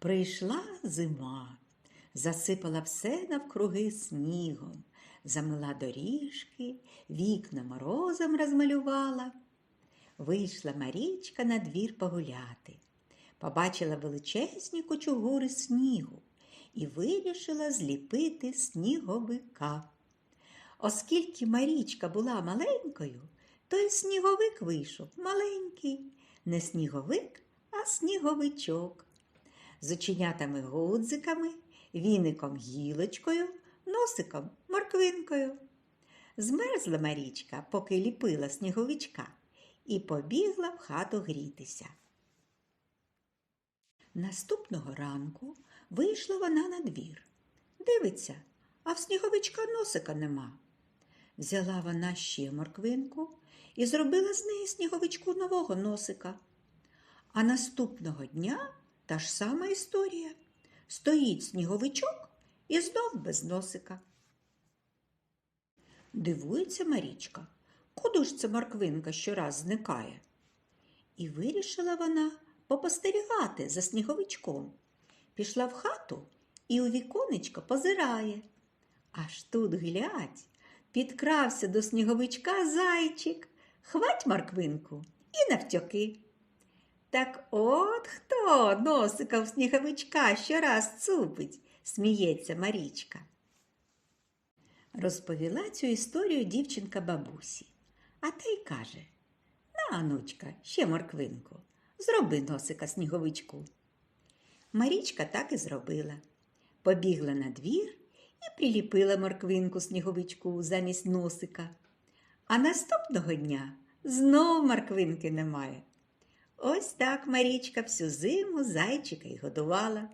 Прийшла зима, засипала все навкруги снігом, замила доріжки, вікна морозом розмалювала. Вийшла Марічка на двір погуляти, побачила величезні кучугури снігу і вирішила зліпити сніговика. Оскільки Марічка була маленькою, то й сніговик вийшов маленький, не сніговик, а сніговичок. З оченятами гудзиками, віником гілочкою, носиком морквинкою. Змерзла Марічка, поки ліпила сніговичка, і побігла в хату грітися. Наступного ранку вийшла вона на двір. Дивиться, а в сніговичка носика нема. Взяла вона ще морквинку і зробила з неї сніговичку нового носика. А наступного дня та ж сама історія. Стоїть сніговичок і знов без носика. Дивується Марічка, куди ж ця морквинка щораз зникає? І вирішила вона попостерігати за сніговичком. Пішла в хату і у віконечко позирає. Аж тут глядь, підкрався до сніговичка зайчик, хвать морквинку і навтьоки. Так от хто носика в сніговичка щораз цупить, сміється Марічка. Розповіла цю історію дівчинка бабусі, а та й каже На, онучка, ще морквинку, зроби носика сніговичку. Марічка так і зробила. Побігла на двір і приліпила морквинку сніговичку замість носика. А наступного дня знов морквинки немає. Ось так Марічка всю зиму зайчика й годувала.